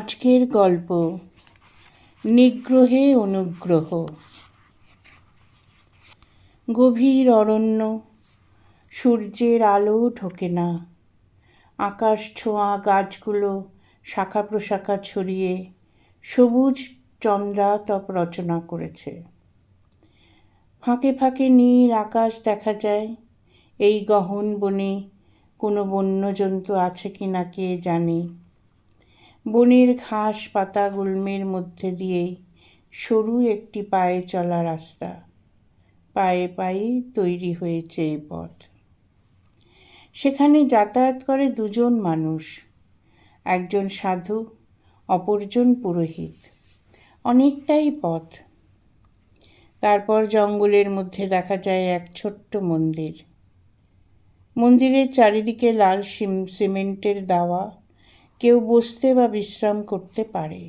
আজকের গল্প, নিগ্রহে অনুগ্রহ। গভীর অরণ্য, সূর্যের আলো ঢোকে না। আকাশ ছোঁয়া গাছগুলো শাখা প্রশাখা ছড়িয়ে সবুজ চন্দ্রাতপ রচনা করেছে। ফাঁকে ফাঁকে নীল আকাশ দেখা যায়। এই গহন বনে কোনো বন্যজন্তু আছে কি না কে জানে। বনের ঘাস পাতা গুল্মের মধ্যে দিয়েই সরু একটি পায়ে চলা রাস্তা। পায়ে পায়ে তৈরি হয়েছে এই পথ। সেখানে যাতায়াত করে দুজন মানুষ। একজন সাধু, অপরজন পুরোহিত। অনেকটাই পথ। তারপর জঙ্গলের মধ্যে দেখা যায় এক ছোট্ট মন্দির। মন্দিরের চারিদিকে লাল সিমেন্টের দাওয়া কেউ বসতে বা বিশ্রাম করতে পারে।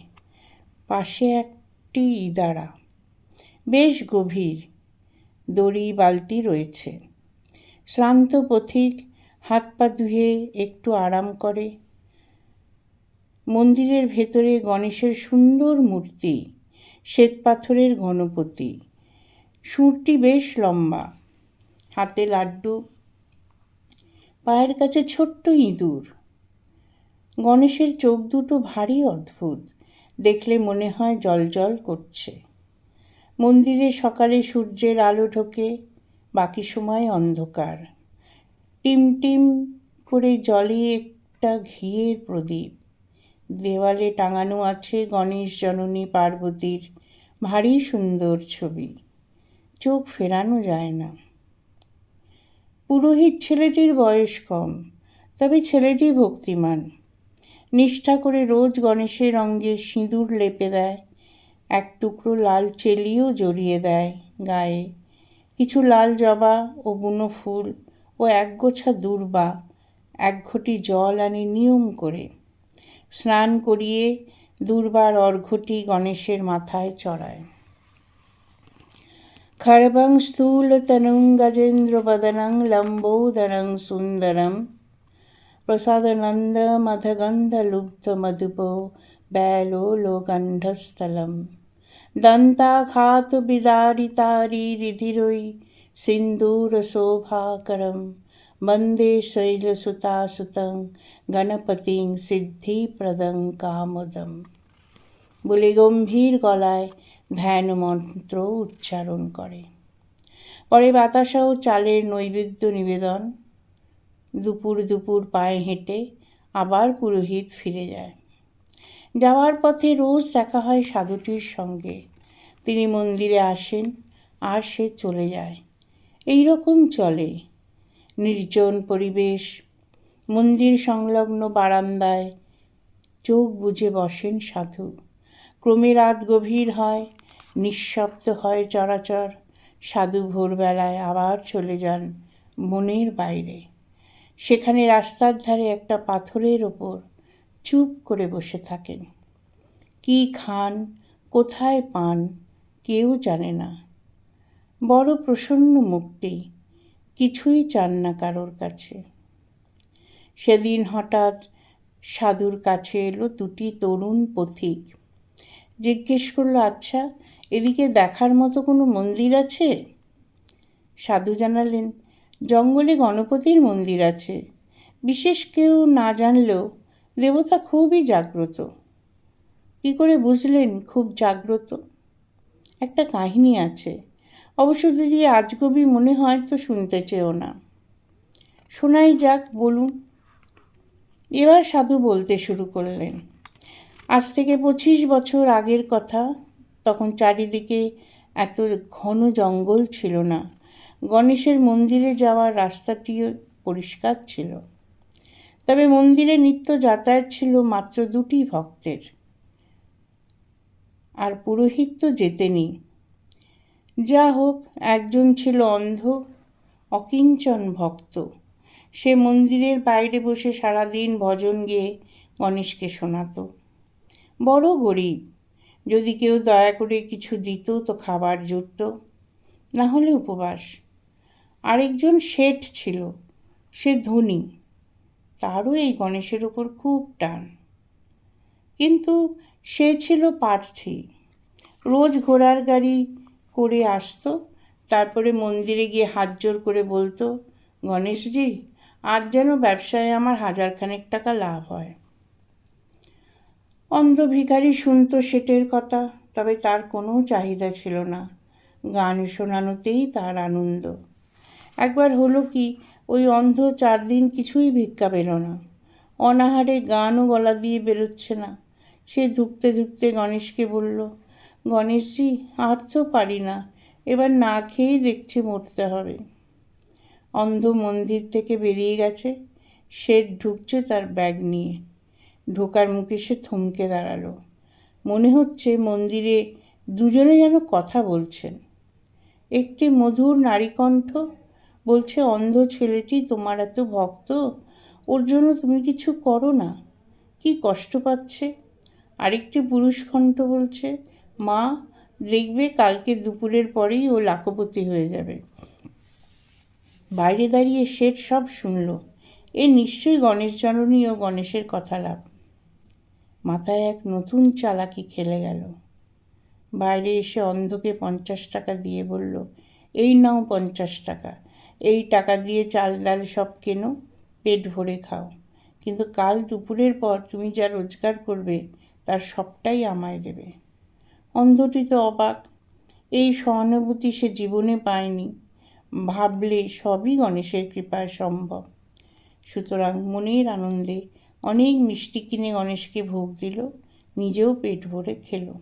পাশে একটি ইদারা। বেশ গভীর। দড়ি, বালতি রয়েছে। শ্রান্ত পথিক হাত পা ধুয়ে একটু আরাম করে। মন্দিরের ভেতরে গণেশের সুন্দর মূর্তি, শ্বেত পাথরের গণপতি। সুরটি বেশ লম্বা। হাতে লাড্ডু। পায়ের কাছে ছোট্ট ইঁদুর। গণেশের চোখ দুটো ভারী অদ্ভুত। দেখলে মনে হয় জল জল করছে। মন্দিরে সকালে সূর্যের আলো ঢোকে, বাকি সময় অন্ধকার। টিম টিম করে জলে একটা ঘিয়ের প্রদীপ। দেওয়ালে টাঙানো আছে গণেশ জননী পার্বতীর ভারী সুন্দর ছবি। চোখ ফেরানো যায় না। পুরোহিত ছেলেটির বয়স কম, তবে ছেলেটি ভক্তিমান। নিষ্ঠা করে রোজ গণেশের অঙ্গে সিঁদুর লেপে দেয়। এক টুকরো লাল চেলিও জড়িয়ে দেয় গায়ে। কিছু লাল জবা ও বুনো ফুল ও একগোছা দূর্বা এক ঘটি জল আনি নিয়ম করে। স্নান করিয়ে দুর্বার অর্ঘটি গণেশের মাথায় চড়ায়। খড়বং স্থূলতনুং গজেন্দ্রবদনং লম্বোদরং সুন্দরম प्रसादनन्दमधगन्धलुब्धमधुपो बैलोलोगण्ढस्थलं दन्ताघातविदारितारिरिधिरै सिन्दूरशोभाकरं वन्दे শৈলসুতাসুতং গণপতিং সিদ্ধিপ্রদং কামদম বলে গম্ভীর গলায় ধ্যান মন্ত্র উচ্চারণ করে পরে বাতাসা ও চালের নৈবেদ্য নিবেদন দুপুর দুপুর পায়ে হেঁটে আবার পুরোহিত ফিরে যায়। যাওয়ার পথে রোজ দেখা হয় সাধুটির সঙ্গে। তিনি মন্দিরে আসেন আর সে চলে যায়। এই রকম চলে। নির্জন পরিবেশ, মন্দির সংলগ্ন বারান্দায় চোখ বুঝে বসেন সাধু। ক্রমে রাত গভীর হয়, নিঃশব্দ হয় চরাচর। সাধু ভোরবেলায় আবার চলে যান মনের বাইরে। সেখানে রাস্তার ধারে একটা পাথরের ওপর চুপ করে বসে থাকেন। কি খান? কোথায় পান? কেউ জানে না। বড় প্রসন্ন মুক্তি কিছুই চান না কারোর কাছে। সেদিন হঠাৎ সাধুর কাছে এলো দুটি তরুণ পথিক। জিজ্ঞেস করল আচ্ছা এদিকে দেখার মতো কোনো মন্দির আছে? সাধু জানালেন জঙ্গলে গণপতির মন্দির আছে। বিশেষ কেউ না জানলেও দেবতা খুবই জাগ্রত। কী করে বুঝলেন খুব জাগ্রত? একটা কাহিনী আছে। অবশ্য যদি আজগবি মনে হয় তো শুনতে চেয়েও না। শোনাই যাক, বলুন। এবার সাধু বলতে শুরু করলেন। আজ থেকে পঁচিশ বছর আগের কথা। তখন চারিদিকে এত ঘন জঙ্গল ছিল না। গণেশের মন্দিরে যাওয়ার রাস্তাটিও পরিষ্কার ছিল। তবে মন্দিরে নিত্য যাতায়াত ছিল মাত্র দুটি ভক্তের। আর পুরোহিত তো যেতেনি। যা হোক, একজন ছিল অন্ধ, অকিঞ্চন ভক্ত। সে মন্দিরের বাইরে বসে সারাদিন ভজন গেয়ে গণেশকে শোনাত। বড় গরিব, যদি কেউ দয়া করে কিছু দিত তো খাবার জুটত, না হলে উপবাস। আরেকজন শেঠ ছিল, সে ধনী। তারও এই গণেশের ওপর খুব টান। কিন্তু সে ছিল প্রার্থী রোজ ঘোড়ার গাড়ি করে আসতো, তারপরে মন্দিরে গিয়ে হাত জোর করে বলতো, গণেশজি, আজ যেন ব্যবসায় আমার হাজারখানেক টাকা লাভ হয়। অন্ধ ভিখারি শুনতো সেটের কথা, তবে তার কোনো চাহিদা ছিল না। গান শোনানোতেই তার আনন্দ। একবার হলো কি, ওই অন্ধ চার দিন কিছুই ভিক্ষা পেল না। অনাহারে গানও গলা দিয়ে বেরোচ্ছে না। সে ধুকতে ধুকতে গণেশকে বলল, গণেশজি, আর তো পারি না, এবার না খেয়েই দেখছি মরতে হবে। অন্ধ মন্দির থেকে বেরিয়ে গেছে। সে ঢুকছে তার ব্যাগ নিয়ে। ঢোকার মুখে সে থমকে দাঁড়াল। মনে হচ্ছে মন্দিরে দুজনে যেন কথা বলছেন। একটি মধুর নারীকণ্ঠ বলছে, অন্ধ ছেলেটি তোমার এত ভক্ত? ওর জন্য তুমি কিছু করো না। কি কষ্ট পাচ্ছে? আরেকটি পুরুষ কণ্ঠ বলছে, মা, দেখবে কালকে দুপুরের পরেই ও লাখপতি হয়ে যাবে। বাইরে দাঁড়িয়ে শেঠ সব শুনল। এ নিশ্চয়ই গণেশ জননী ও গণেশের কথা লাভ। মাথায় এক নতুন চালাকি খেলে গেল। বাইরে এসে অন্ধকে পঞ্চাশ টাকা দিয়ে বলল, এই নাও পঞ্চাশ টাকা। এই টাকা দিয়ে চাল ডাল সব কেনো, পেট ভরে খাও। কিন্তু কাল দুপুরের পর তুমি যা রোজগার করবে, তার সবটাই আমায় দেবে। অন্ধটি তো অবাক। এই সহানুভূতি সে জীবনে পায়নি। ভাবলে সবই গণেশের কৃপায় সম্ভব। সুতরাং মনের আনন্দে অনেক মিষ্টি কিনে গণেশকে ভোগ দিল, নিজেও পেট ভরে খেল।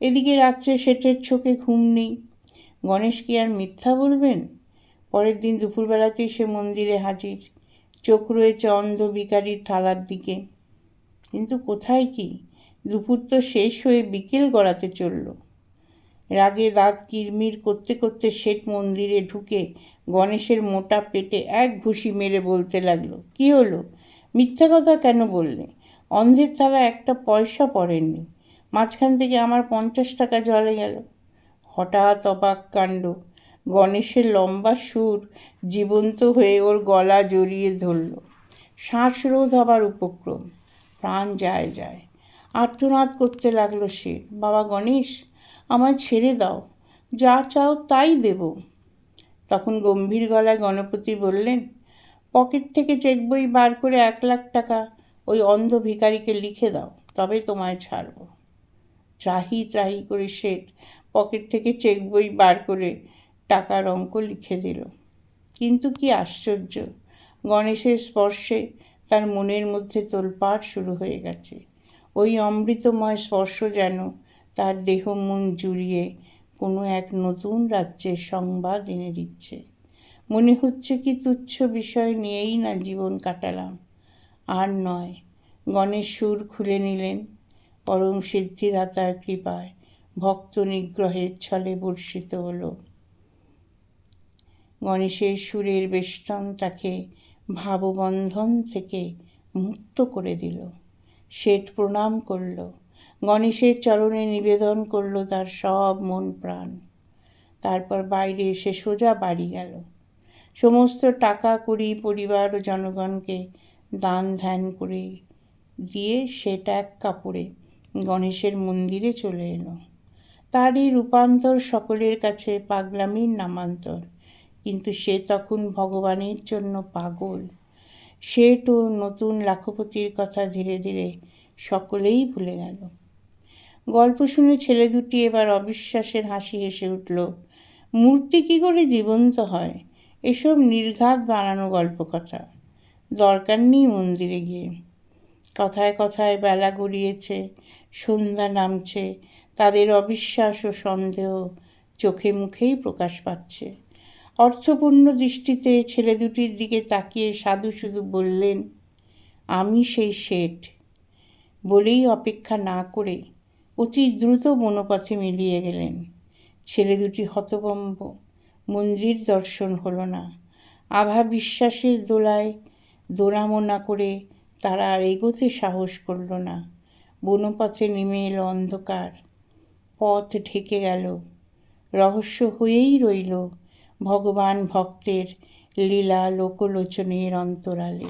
এদিকে রাত্রে শেঠের চোখে ঘুম নেই। গণেশ কি আর মিথ্যা বলবেন? পরের দিন দুপুরবেলাতেই সে মন্দিরে হাজির। চোখ রয়েছে অন্ধ ভিকারির থালার দিকে। কিন্তু কোথায় কি? দুপুর তো শেষ হয়ে বিকেল গড়াতে চলল। রাগে দাঁত কিরমির করতে করতে শেঠ মন্দিরে ঢুকে গণেশের মোটা পেটে এক ঘুষি মেরে বলতে লাগল, কি হলো? মিথ্যা কথা কেন বললে? অন্ধের তারা একটা পয়সা পড়েননি। মাঝখান থেকে আমার পঞ্চাশ টাকা জলে গেল। হঠাৎ অবাক কাণ্ড। গণেশের লম্বা সুর জীবন্ত হয়ে ওর গলা জড়িয়ে ধরল। শ্বাসরোধ হবার উপক্রম, প্রাণ যায় যায়। আর্তনাদ করতে লাগল সে, বাবা গণেশ, আমায় ছেড়ে দাও, যা চাও তাই দেব। তখন গম্ভীর গলায় গণপতি বললেন, পকেট থেকে চেক বই বার করে এক লাখ টাকা ওই অন্ধ ভিকারিকে লিখে দাও, তবে তোমায় ছাড়ব। ত্রাহি ত্রাহি করে শেঠ পকেট থেকে চেক বই বার করে টাকার অঙ্ক লিখে দিল। কিন্তু কি আশ্চর্য, গণেশের স্পর্শে তার মনের মধ্যে তোলপাড় শুরু হয়ে গেছে। ওই অমৃতময় স্পর্শ যেন তার দেহ মন জুড়িয়ে কোনো এক নতুন রাজ্যের সংবাদ এনে দিচ্ছে। মনে হচ্ছে কি তুচ্ছ বিষয় নিয়েই না জীবন কাটালাম। আর নয়, গণেশ সুর খুলে নিলেন। পরম সিদ্ধিদাতার কৃপায় ভক্ত নিগ্রহের ছলে বর্ষিত হলো। গণেশের সুরের বেষ্টন তাকে ভাববন্ধন থেকে মুক্ত করে দিল। শেঠ প্রণাম করল। গণেশের চরণে নিবেদন করল তার সব মন প্রাণ। তারপর বাইরে এসে সোজা বাড়ি গেল। সমস্ত টাকা করি পরিবার ও জনগণকে দান ধ্যান করে দিয়ে সেটা এক কাপড়ে গণেশের মন্দিরে চলে এলো। তারই রূপান্তর সকলের কাছে পাগলামির নামান্তর। কিন্তু সে তখন ভগবানের জন্য পাগল। সে তো নতুন লাখপতির কথা ধীরে ধীরে সকলেই ভুলে গেল। গল্প শুনে ছেলে দুটি এবার অবিশ্বাসের হাসি হেসে উঠল, মূর্তি কী করে জীবন্ত হয়? এসব নির্ঘাত বানানো গল্প কথা দরকার নেই মন্দিরে গিয়ে। কথায় কথায় বেলা গড়িয়েছে, সন্ধ্যা নামছে, তাদের অবিশ্বাস ও সন্দেহ চোখে মুখেই প্রকাশ পাচ্ছে। অর্থপূর্ণ দৃষ্টিতে ছেলে দুটির দিকে তাকিয়ে সাধু শুধু বললেন, আমি সেই শেঠ। বলেই অপেক্ষা না করে অতি দ্রুত বনপথে মিলিয়ে গেলেন। ছেলে দুটি হতবম্ব মন্দির দর্শন হলো না। আভা বিশ্বাসের দোলায় দোড়ামোনা করে তারা আর এগোতে সাহস করল না। বনপথে নেমে এলো অন্ধকার, পথ ঢেকে গেল, রহস্য হয়েই রইল ভগবান ভক্তের লীলা লোকলোচনের অন্তরালে।